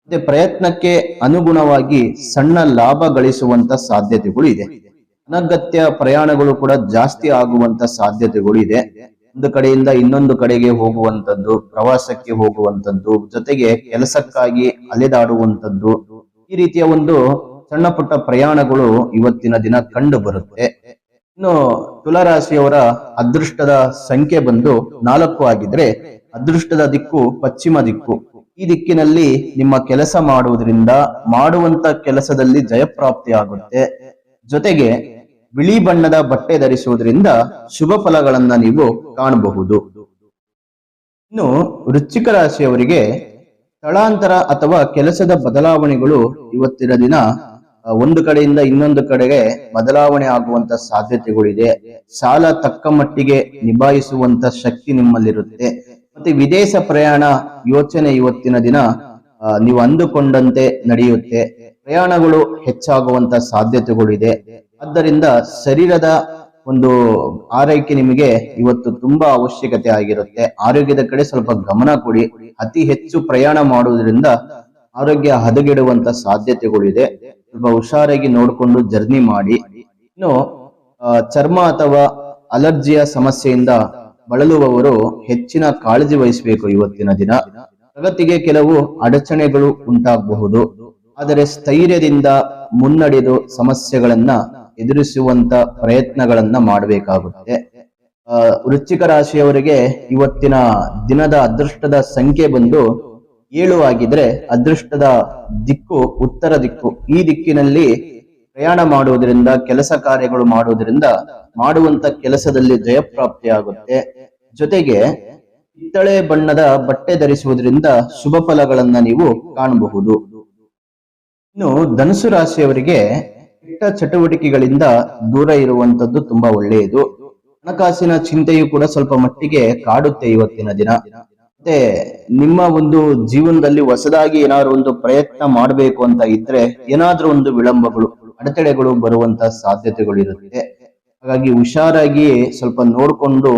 ಮತ್ತೆ ಪ್ರಯತ್ನಕ್ಕೆ ಅನುಗುಣವಾಗಿ ಸಣ್ಣ ಲಾಭ ಗಳಿಸುವಂತ ಸಾಧ್ಯತೆಗಳು ಇದೆ. ಅನಗತ್ಯ ಪ್ರಯಾಣಗಳು ಕೂಡ ಜಾಸ್ತಿ ಆಗುವಂತ ಸಾಧ್ಯತೆಗಳು ಇದೆ. ಒಂದು ಕಡೆಯಿಂದ ಇನ್ನೊಂದು ಕಡೆಗೆ ಹೋಗುವಂತದ್ದು ಪ್ರವಾಸಕ್ಕೆ ಹೋಗುವಂತದ್ದು ಜೊತೆಗೆ ಕೆಲಸಕ್ಕಾಗಿ ಅಲೆದಾಡುವಂತದ್ದು ಈ ರೀತಿಯ ಒಂದು ಸಣ್ಣ ಪುಟ್ಟ ಪ್ರಯಾಣಗಳು ಇವತ್ತಿನ ದಿನ ಕಂಡು ಬರುತ್ತೆ. ಇನ್ನು ತುಲಾರಾಶಿಯವರ ಅದೃಷ್ಟದ ಸಂಖ್ಯೆ ಬಂದು ನಾಲ್ಕು ಆಗಿದ್ರೆ ಅದೃಷ್ಟದ ದಿಕ್ಕು ಪಶ್ಚಿಮ ದಿಕ್ಕು. ಈ ದಿಕ್ಕಿನಲ್ಲಿ ನಿಮ್ಮ ಕೆಲಸ ಮಾಡುವುದರಿಂದ ಮಾಡುವಂತ ಕೆಲಸದಲ್ಲಿ ಜಯಪ್ರಾಪ್ತಿ ಆಗುತ್ತೆ ಜೊತೆಗೆ ಬಿಳಿ ಬಣ್ಣದ ಬಟ್ಟೆ ಧರಿಸುವುದರಿಂದ ಶುಭ ಫಲಗಳನ್ನ ನೀವು ಕಾಣಬಹುದು. ಇನ್ನು ವೃಶ್ಚಿಕ ರಾಶಿಯವರಿಗೆ ಸ್ಥಳಾಂತರ ಅಥವಾ ಕೆಲಸದ ಬದಲಾವಣೆಗಳು ಇವತ್ತಿನ ದಿನ ಒಂದು ಕಡೆಯಿಂದ ಇನ್ನೊಂದು ಕಡೆಗೆ ಬದಲಾವಣೆ ಆಗುವಂತ ಸಾಧ್ಯತೆಗಳಿದೆ. ಸಾಲ ತಕ್ಕ ಮಟ್ಟಿಗೆ ನಿಭಾಯಿಸುವಂತ ಶಕ್ತಿ ನಿಮ್ಮಲ್ಲಿರುತ್ತೆ. ಮತ್ತೆ ವಿದೇಶ ಪ್ರಯಾಣ ಯೋಚನೆ ಇವತ್ತಿನ ದಿನ ನೀವು ಅಂದುಕೊಂಡಂತೆ ನಡೆಯುತ್ತೆ. ಪ್ರಯಾಣಗಳು ಹೆಚ್ಚಾಗುವಂತ ಸಾಧ್ಯತೆಗಳಿದೆ. ಆದ್ದರಿಂದ ಶರೀರದ ಒಂದು ಆರೈಕೆ ನಿಮಗೆ ಇವತ್ತು ತುಂಬಾ ಅವಶ್ಯಕತೆ ಆಗಿರುತ್ತೆ. ಆರೋಗ್ಯದ ಕಡೆ ಸ್ವಲ್ಪ ಗಮನ ಕೊಡಿ. ಅತಿ ಹೆಚ್ಚು ಪ್ರಯಾಣ ಮಾಡುವುದರಿಂದ ಆರೋಗ್ಯ ಹದಗೆಡುವಂತ ಸಾಧ್ಯತೆಗಳಿದೆ. ಸ್ವಲ್ಪ ಹುಷಾರಾಗಿ ನೋಡಿಕೊಂಡು ಜರ್ನಿ ಮಾಡಿ. ಇನ್ನು ಚರ್ಮ ಅಥವಾ ಅಲರ್ಜಿಯ ಸಮಸ್ಯೆಯಿಂದ ಬಳಲುವವರು ಹೆಚ್ಚಿನ ಕಾಳಜಿ ವಹಿಸಬೇಕು ಇವತ್ತಿನ ದಿನ. ಪ್ರಗತಿಗೆ ಕೆಲವು ಅಡಚಣೆಗಳು ಉಂಟಾಗಬಹುದು. ಆದರೆ ಸ್ಥೈರ್ಯದಿಂದ ಮುನ್ನಡೆದು ಸಮಸ್ಯೆಗಳನ್ನ ಎದುರಿಸುವಂತ ಪ್ರಯತ್ನಗಳನ್ನ ಮಾಡಬೇಕಾಗುತ್ತೆ. ವೃಶ್ಚಿಕ ರಾಶಿಯವರಿಗೆ ಇವತ್ತಿನ ದಿನದ ಅದೃಷ್ಟದ ಸಂಖ್ಯೆ ಬಂದು ಏಳು ಆಗಿದ್ರೆ ಅದೃಷ್ಟದ ದಿಕ್ಕು, ಉತ್ತರ ದಿಕ್ಕು, ಈ ದಿಕ್ಕಿನಲ್ಲಿ ಪ್ರಯಾಣ ಮಾಡುವುದರಿಂದ, ಕೆಲಸ ಕಾರ್ಯಗಳು ಮಾಡುವುದರಿಂದ ಮಾಡುವಂತ ಕೆಲಸದಲ್ಲಿ ಜಯಪ್ರಾಪ್ತಿ ಆಗುತ್ತೆ ಜೊತೆಗೆ ಕಿತ್ತಳೆ ಬಣ್ಣದ ಬಟ್ಟೆ ಧರಿಸುವುದರಿಂದ ಶುಭ ಫಲಗಳನ್ನ ನೀವು ಕಾಣಬಹುದು. ಇನ್ನು ಧನುಸು ರಾಶಿಯವರಿಗೆ ಕೆಟ್ಟ ಚಟುವಟಿಕೆಗಳಿಂದ ದೂರ ಇರುವಂತದ್ದು ತುಂಬಾ ಒಳ್ಳೆಯದು. ಹಣಕಾಸಿನ ಚಿಂತೆಯು ಕೂಡ ಸ್ವಲ್ಪ ಮಟ್ಟಿಗೆ ಕಾಡುತ್ತೆ ಇವತ್ತಿನ ದಿನ. ಮತ್ತೆ ನಿಮ್ಮ ಒಂದು ಜೀವನದಲ್ಲಿ ಹೊಸದಾಗಿ ಏನಾದ್ರು ಒಂದು ಪ್ರಯತ್ನ ಮಾಡಬೇಕು ಅಂತ ಇದ್ರೆ ಏನಾದ್ರೂ ಒಂದು ವಿಳಂಬಗಳು, ಅಡೆತಡೆಗಳು ಬರುವಂತ ಸಾಧ್ಯತೆಗಳು ಇರುತ್ತೆ. ಹಾಗಾಗಿ ಹುಷಾರಾಗಿ ಸ್ವಲ್ಪ ನೋಡ್ಕೊಂಡು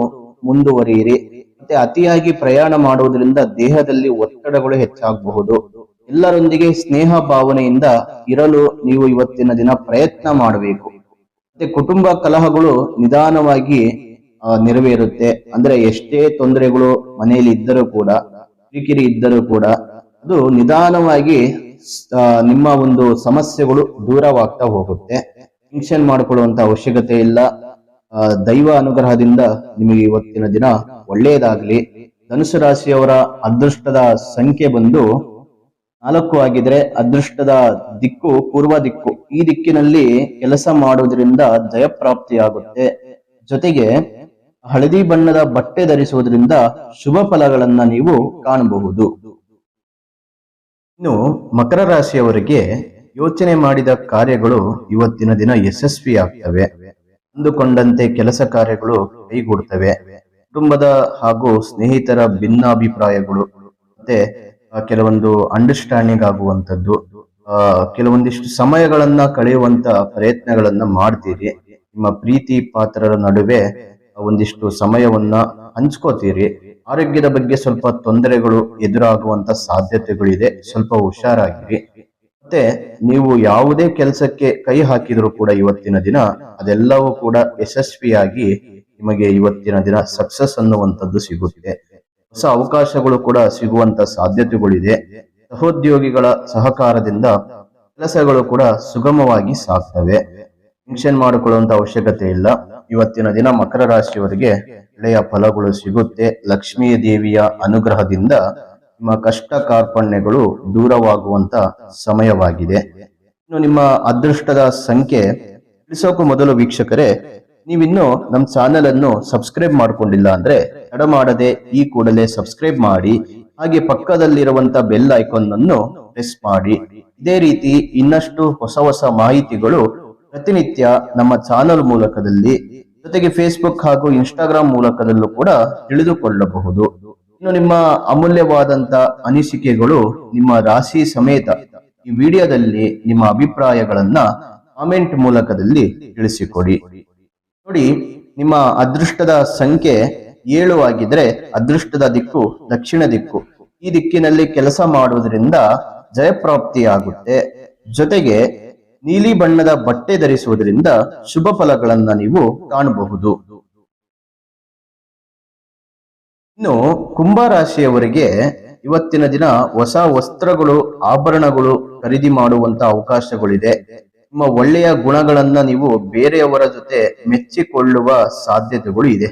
ಮುಂದುವರಿಯಿರಿ. ಮತ್ತೆ ಅತಿಯಾಗಿ ಪ್ರಯಾಣ ಮಾಡುವುದರಿಂದ ದೇಹದಲ್ಲಿ ಒತ್ತಡಗಳು ಹೆಚ್ಚಾಗಬಹುದು. ಎಲ್ಲರೊಂದಿಗೆ ಸ್ನೇಹ ಭಾವನೆಯಿಂದ ಇರಲು ನೀವು ಇವತ್ತಿನ ದಿನ ಪ್ರಯತ್ನ ಮಾಡಬೇಕು. ಮತ್ತೆ ಕುಟುಂಬ ಕಲಹಗಳು ನಿಧಾನವಾಗಿ ನೆರವೇರುತ್ತೆ. ಅಂದ್ರೆ ಎಷ್ಟೇ ತೊಂದರೆಗಳು ಮನೆಯಲ್ಲಿ ಇದ್ದರೂ ಕೂಡ, ಕಿರಿಕಿರಿ ಇದ್ದರೂ ಕೂಡ, ಅದು ನಿಧಾನವಾಗಿ ನಿಮ್ಮ ಒಂದು ಸಮಸ್ಯೆಗಳು ದೂರವಾಗ್ತಾ ಹೋಗುತ್ತೆ. ಟೆನ್ಷನ್ ಮಾಡಿಕೊಳ್ಳುವಂತ ಅವಶ್ಯಕತೆ ಇಲ್ಲ. ದೈವ ಅನುಗ್ರಹದಿಂದ ನಿಮಗೆ ಇವತ್ತಿನ ದಿನ ಒಳ್ಳೆಯದಾಗ್ಲಿ. ಧನುಸು ರಾಶಿಯವರ ಅದೃಷ್ಟದ ಸಂಖ್ಯೆ ಬಂದು ನಾಲ್ಕು ಆಗಿದ್ರೆ ಅದೃಷ್ಟದ ದಿಕ್ಕು, ಪೂರ್ವ ದಿಕ್ಕು. ಈ ದಿಕ್ಕಿನಲ್ಲಿ ಕೆಲಸ ಮಾಡುವುದರಿಂದ ಜಯಪ್ರಾಪ್ತಿಯಾಗುತ್ತೆ. ಜೊತೆಗೆ ಹಳದಿ ಬಣ್ಣದ ಬಟ್ಟೆ ಧರಿಸುವುದರಿಂದ ಶುಭ ಫಲಗಳನ್ನ ನೀವು ಕಾಣಬಹುದು. ಇನ್ನು ಮಕರ ರಾಶಿಯವರಿಗೆ ಯೋಚನೆ ಮಾಡಿದ ಕಾರ್ಯಗಳು ಇವತ್ತಿನ ದಿನ ಯಶಸ್ವಿ ಆಗ್ತವೆ ಅಂದುಕೊಂಡಂತೆ ಕೆಲಸ ಕಾರ್ಯಗಳು ಕೈಗೂಡುತ್ತವೆ ಕುಟುಂಬದ ಹಾಗೂ ಸ್ನೇಹಿತರ ಭಿನ್ನಾಭಿಪ್ರಾಯಗಳು, ಮತ್ತೆ ಕೆಲವೊಂದು ಅಂಡರ್ಸ್ಟ್ಯಾಂಡಿಂಗ್ ಆಗುವಂತದ್ದು ಆ, ಕೆಲವೊಂದಿಷ್ಟು ಸಮಯಗಳನ್ನ ಕಳೆಯುವಂತ ಪ್ರಯತ್ನಗಳನ್ನ ಮಾಡ್ತೀರಿ. ನಿಮ್ಮ ಪ್ರೀತಿ ಪಾತ್ರರ ನಡುವೆ ಒಂದಿಷ್ಟು ಸಮಯವನ್ನ ಹಂಚ್ಕೋತೀರಿ. ಆರೋಗ್ಯದ ಬಗ್ಗೆ ಸ್ವಲ್ಪ ತೊಂದರೆಗಳು ಎದುರಾಗುವಂತ ಸಾಧ್ಯತೆಗಳಿದೆ. ಸ್ವಲ್ಪ ಹುಷಾರಾಗಿರಿ. ಮತ್ತೆ ನೀವು ಯಾವುದೇ ಕೆಲಸಕ್ಕೆ ಕೈ ಹಾಕಿದ್ರು ಕೂಡ ಇವತ್ತಿನ ದಿನ ಅದೆಲ್ಲವೂ ಕೂಡ ಯಶಸ್ವಿಯಾಗಿ ನಿಮಗೆ ಇವತ್ತಿನ ದಿನ ಸಕ್ಸಸ್ ಅನ್ನುವಂಥದ್ದು ಸಿಗುತ್ತೆ. ಹೊಸ ಅವಕಾಶಗಳು ಕೂಡ ಸಿಗುವಂತ ಸಾಧ್ಯತೆಗಳಿದೆ. ಸಹೋದ್ಯೋಗಿಗಳ ಸಹಕಾರದಿಂದ ಕೆಲಸಗಳು ಕೂಡ ಸುಗಮವಾಗಿ ಸಾಗ್ತವೆ. ಟೆನ್ಷನ್ ಮಾಡಿಕೊಳ್ಳುವಂತ ಅವಶ್ಯಕತೆ ಇಲ್ಲ. ಇವತ್ತಿನ ದಿನ ಮಕರ ರಾಶಿಯವರಿಗೆ ಒಳ್ಳೆಯ ಫಲಗಳು ಸಿಗುತ್ತೆ. ಲಕ್ಷ್ಮೀ ದೇವಿಯ ಅನುಗ್ರಹದಿಂದ ನಿಮ್ಮ ಕಷ್ಟ ಕಾರ್ಪಣ್ಯಗಳು ದೂರವಾಗುವಂತ ಸಮಯವಾಗಿದೆ. ಇನ್ನು ನಿಮ್ಮ ಅದೃಷ್ಟದ ಸಂಖ್ಯೆ ತಿಳಿಸೋಕು ಮೊದಲು ವೀಕ್ಷಕರೇ ನೀವಿನ್ನು ನಮ್ಮ ಚಾನೆಲ್ ಅನ್ನು ಸಬ್ಸ್ಕ್ರೈಬ್ ಮಾಡ್ಕೊಂಡಿಲ್ಲ ಅಂದ್ರೆ ತಡ ಮಾಡದೆ ಈ ಕೂಡಲೇ ಸಬ್ಸ್ಕ್ರೈಬ್ ಮಾಡಿ, ಹಾಗೆ ಪಕ್ಕದಲ್ಲಿರುವಂತ ಬೆಲ್ ಐಕಾನ್ ಅನ್ನು ಪ್ರೆಸ್ ಮಾಡಿ. ಇದೇ ರೀತಿ ಇನ್ನಷ್ಟು ಹೊಸ ಹೊಸ ಮಾಹಿತಿಗಳು ಪ್ರತಿನಿತ್ಯ ನಮ್ಮ ಚಾನೆಲ್ ಮೂಲಕದಲ್ಲಿ, ಜೊತೆಗೆ ಫೇಸ್ಬುಕ್ ಹಾಗೂ ಇನ್ಸ್ಟಾಗ್ರಾಮ್ ಮೂಲಕದಲ್ಲೂ ಕೂಡ ತಿಳಿದುಕೊಳ್ಳಬಹುದು. ಇನ್ನು ನಿಮ್ಮ ಅಮೂಲ್ಯವಾದಂತ ಅನಿಸಿಕೆಗಳು ನಿಮ್ಮ ರಾಶಿ ಸಮೇತ ಈ ವಿಡಿಯೋದಲ್ಲಿ ನಿಮ್ಮ ಅಭಿಪ್ರಾಯಗಳನ್ನ ಕಾಮೆಂಟ್ ಮೂಲಕದಲ್ಲಿ ತಿಳಿಸಿಕೊಡಿ. ನೋಡಿ, ನಿಮ್ಮ ಅದೃಷ್ಟದ ಸಂಖ್ಯೆ ಏಳು ಆಗಿದ್ರೆ ಅದೃಷ್ಟದ ದಿಕ್ಕು ದಕ್ಷಿಣ ದಿಕ್ಕು. ಈ ದಿಕ್ಕಿನಲ್ಲಿ ಕೆಲಸ ಮಾಡುವುದರಿಂದ ಜಯಪ್ರಾಪ್ತಿಯಾಗುತ್ತೆ. ಜೊತೆಗೆ ನೀಲಿ ಬಣ್ಣದ ಬಟ್ಟೆ ಧರಿಸುವುದರಿಂದ ಶುಭ ಫಲಗಳನ್ನ ನೀವು ಕಾಣಬಹುದು. ಇನ್ನು ಕುಂಭ ರಾಶಿಯವರಿಗೆ ಇವತ್ತಿನ ದಿನ ಹೊಸ ವಸ್ತ್ರಗಳು, ಆಭರಣಗಳು ಖರೀದಿ ಮಾಡುವಂತ ಅವಕಾಶಗಳಿದೆ. ನಿಮ್ಮ ಒಳ್ಳೆಯ ಗುಣಗಳನ್ನ ನೀವು ಬೇರೆಯವರ ಜೊತೆ ಮೆಚ್ಚಿಕೊಳ್ಳುವ ಸಾಧ್ಯತೆಗಳು ಇದೆ.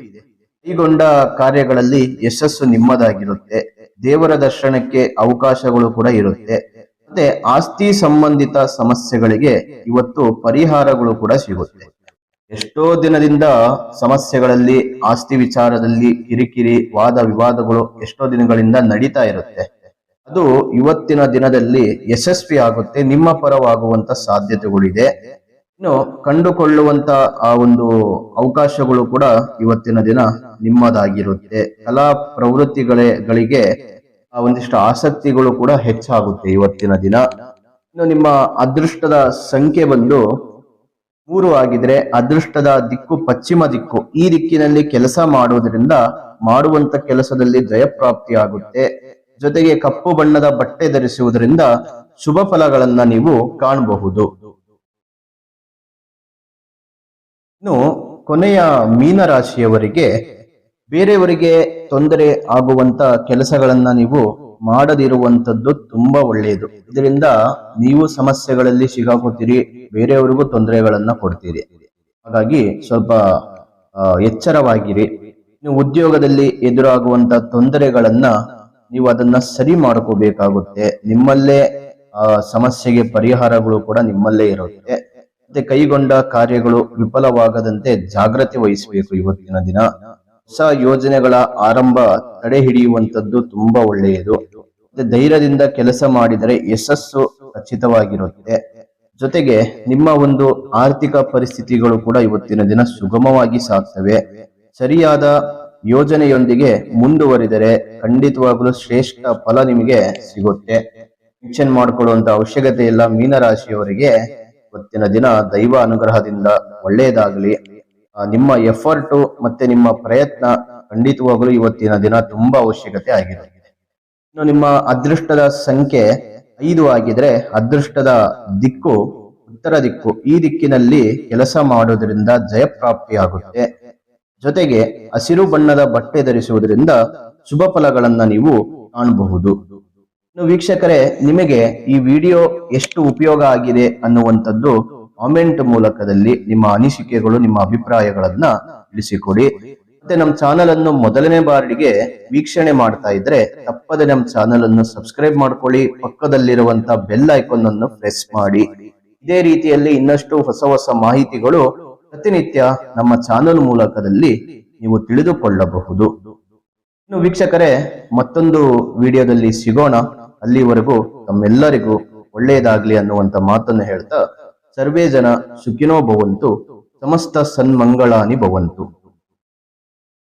ಕೈಗೊಂಡ ಕಾರ್ಯಗಳಲ್ಲಿ ಯಶಸ್ಸು ನಿಮ್ಮದಾಗಿರುತ್ತೆ. ದೇವರ ದರ್ಶನಕ್ಕೆ ಅವಕಾಶಗಳು ಕೂಡ ಇರುತ್ತೆ. ಮತ್ತೆ ಆಸ್ತಿ ಸಂಬಂಧಿತ ಸಮಸ್ಯೆಗಳಿಗೆ ಇವತ್ತು ಪರಿಹಾರಗಳು ಕೂಡ ಸಿಗುತ್ತೆ. ಎಷ್ಟೋ ದಿನದಿಂದ ಸಮಸ್ಯೆಗಳಲ್ಲಿ, ಆಸ್ತಿ ವಿಚಾರದಲ್ಲಿ ಕಿರಿಕಿರಿ, ವಾದ ವಿವಾದಗಳು ಎಷ್ಟೋ ದಿನಗಳಿಂದ ನಡೀತಾ ಇರುತ್ತೆ. ಅದು ಇವತ್ತಿನ ದಿನದಲ್ಲಿ ಯಶಸ್ವಿ ಆಗುತ್ತೆ, ನಿಮ್ಮ ಪರವಾಗುವಂತ ಸಾಧ್ಯತೆಗಳಿದೆ. ಇನ್ನು ಕಂಡುಕೊಳ್ಳುವಂತ ಆ ಒಂದು ಅವಕಾಶಗಳು ಕೂಡ ಇವತ್ತಿನ ದಿನ ನಿಮ್ಮದಾಗಿರುತ್ತೆ. ಕಲಾ ಪ್ರವೃತ್ತಿಗಳಿಗೆ ಆ ಒಂದಿಷ್ಟು ಆಸಕ್ತಿಗಳು ಕೂಡ ಹೆಚ್ಚಾಗುತ್ತೆ ಇವತ್ತಿನ ದಿನ. ಇನ್ನು ನಿಮ್ಮ ಅದೃಷ್ಟದ ಸಂಖ್ಯೆ ಬಂದು ಮೂರು ಆಗಿದ್ರೆ ಅದೃಷ್ಟದ ದಿಕ್ಕು ಪಶ್ಚಿಮ ದಿಕ್ಕು. ಈ ದಿಕ್ಕಿನಲ್ಲಿ ಕೆಲಸ ಮಾಡುವುದರಿಂದ ಮಾಡುವಂತ ಕೆಲಸದಲ್ಲಿ ಜಯಪ್ರಾಪ್ತಿ ಆಗುತ್ತೆ ಜೊತೆಗೆ ಕಪ್ಪು ಬಣ್ಣದ ಬಟ್ಟೆ ಧರಿಸುವುದರಿಂದ ಶುಭ ಫಲಗಳನ್ನ ನೀವು ಕಾಣಬಹುದು. ಇನ್ನು ಕೊನೆಯ ಮೀನರಾಶಿಯವರಿಗೆ ಬೇರೆಯವರಿಗೆ ತೊಂದರೆ ಆಗುವಂತ ಕೆಲಸಗಳನ್ನ ನೀವು ಮಾಡದಿರುವಂತದ್ದು ತುಂಬಾ ಒಳ್ಳೆಯದು. ಇದರಿಂದ ನೀವು ಸಮಸ್ಯೆಗಳಲ್ಲಿ ಸಿಗಾಕೋತೀರಿ, ಬೇರೆಯವರಿಗೂ ತೊಂದರೆಗಳನ್ನ ಕೊಡ್ತೀರಿ. ಹಾಗಾಗಿ ಸ್ವಲ್ಪ ಎಚ್ಚರವಾಗಿರಿ. ನೀವು ಉದ್ಯೋಗದಲ್ಲಿ ಎದುರಾಗುವಂತ ತೊಂದರೆಗಳನ್ನ ನೀವು ಅದನ್ನ ಸರಿ ಮಾಡ್ಕೋಬೇಕಾಗುತ್ತೆ. ನಿಮ್ಮಲ್ಲೇ, ಆ, ಸಮಸ್ಯೆಗೆ ಪರಿಹಾರಗಳು ಕೂಡ ನಿಮ್ಮಲ್ಲೇ ಇರುತ್ತೆ. ಮತ್ತೆ ಕೈಗೊಂಡ ಕಾರ್ಯಗಳು ವಿಫಲವಾಗದಂತೆ ಜಾಗ್ರತೆ ವಹಿಸಬೇಕು ಇವತ್ತಿನ ದಿನ. ಹೊಸ ಯೋಜನೆಗಳ ಆರಂಭ ತಡೆ ಹಿಡಿಯುವಂತದ್ದು ತುಂಬಾ ಒಳ್ಳೆಯದು. ಮತ್ತೆ ಧೈರ್ಯದಿಂದ ಕೆಲಸ ಮಾಡಿದರೆ ಯಶಸ್ಸು ಖಚಿತವಾಗಿರುತ್ತೆ. ಜೊತೆಗೆ ನಿಮ್ಮ ಒಂದು ಆರ್ಥಿಕ ಪರಿಸ್ಥಿತಿಗಳು ಕೂಡ ಇವತ್ತಿನ ದಿನ ಸುಗಮವಾಗಿ ಸಾಗ್ತವೆ. ಸರಿಯಾದ ಯೋಜನೆಯೊಂದಿಗೆ ಮುಂದುವರಿದರೆ ಖಂಡಿತವಾಗಲೂ ಶ್ರೇಷ್ಠ ಫಲ ನಿಮಗೆ ಸಿಗುತ್ತೆ. ಟೆನ್ಷನ್ ಮಾಡಿಕೊಳ್ಳುವಂತ ಅವಶ್ಯಕತೆ ಇಲ್ಲ. ಮೀನರಾಶಿಯವರಿಗೆ ಇವತ್ತಿನ ದಿನ ದೈವ ಅನುಗ್ರಹದಿಂದ ಒಳ್ಳೆಯದಾಗಲಿ. ನಿಮ್ಮ ಎಫರ್ಟು ಮತ್ತೆ ನಿಮ್ಮ ಪ್ರಯತ್ನ ಖಂಡಿತವಾಗಲೂ ಇವತ್ತಿನ ದಿನ ತುಂಬಾ ಅವಶ್ಯಕತೆ ಆಗಿದೆ. ಇನ್ನು ನಿಮ್ಮ ಅದೃಷ್ಟದ ಸಂಖ್ಯೆ ಐದು ಆಗಿದ್ರೆ ಅದೃಷ್ಟದ ದಿಕ್ಕು, ಉತ್ತರ ದಿಕ್ಕು ಈ ದಿಕ್ಕಿನಲ್ಲಿ ಕೆಲಸ ಮಾಡೋದ್ರಿಂದ ಜಯಪ್ರಾಪ್ತಿಯಾಗುತ್ತೆ. ಜೊತೆಗೆ ಹಸಿರು ಬಣ್ಣದ ಬಟ್ಟೆ ಧರಿಸುವುದರಿಂದ ಶುಭ ಫಲಗಳನ್ನ ನೀವು ಕಾಣಬಹುದು. ಇನ್ನು ವೀಕ್ಷಕರೇ, ನಿಮಗೆ ಈ ವಿಡಿಯೋ ಎಷ್ಟು ಉಪಯೋಗ ಆಗಿದೆ ಅನ್ನುವಂಥದ್ದು ಕಾಮೆಂಟ್ ಮೂಲಕದಲ್ಲಿ ನಿಮ್ಮ ಅನಿಸಿಕೆಗಳು, ನಿಮ್ಮ ಅಭಿಪ್ರಾಯಗಳನ್ನ ತಿಳಿಸಿಕೊಡಿ. ಮತ್ತೆ ನಮ್ಮ ಚಾನಲ್ ಅನ್ನು ಮೊದಲನೇ ಬಾರಿಗೆ ವೀಕ್ಷಣೆ ಮಾಡ್ತಾ ಇದ್ರೆ ತಪ್ಪದೆ ನಮ್ಮ ಚಾನಲ್ ಅನ್ನು ಸಬ್ಸ್ಕ್ರೈಬ್ ಮಾಡ್ಕೊಳ್ಳಿ ಪಕ್ಕದಲ್ಲಿರುವಂತ ಬೆಲ್ ಐಕಾನ್ ಅನ್ನು ಪ್ರೆಸ್ ಮಾಡಿ. ಇದೇ ರೀತಿಯಲ್ಲಿ ಇನ್ನಷ್ಟು ಹೊಸ ಹೊಸ ಮಾಹಿತಿಗಳು ಪ್ರತಿನಿತ್ಯ ನಮ್ಮ ಚಾನೆಲ್ ಮೂಲಕದಲ್ಲಿ ನೀವು ತಿಳಿದುಕೊಳ್ಳಬಹುದು. ಇನ್ನು ವೀಕ್ಷಕರೇ, ಮತ್ತೊಂದು ವಿಡಿಯೋದಲ್ಲಿ ಸಿಗೋಣ. ಅಲ್ಲಿವರೆಗೂ ತಮ್ಮೆಲ್ಲರಿಗೂ ಒಳ್ಳೆಯದಾಗ್ಲಿ ಅನ್ನುವಂತ ಮಾತನ್ನು ಹೇಳ್ತಾ, ಸರ್ವೇ ಜನ ಸುಖಿನೋ ಭವಂತು, ಸಮಸ್ತ ಸನ್ಮಂಗಳಾನಿ ಭವಂತು.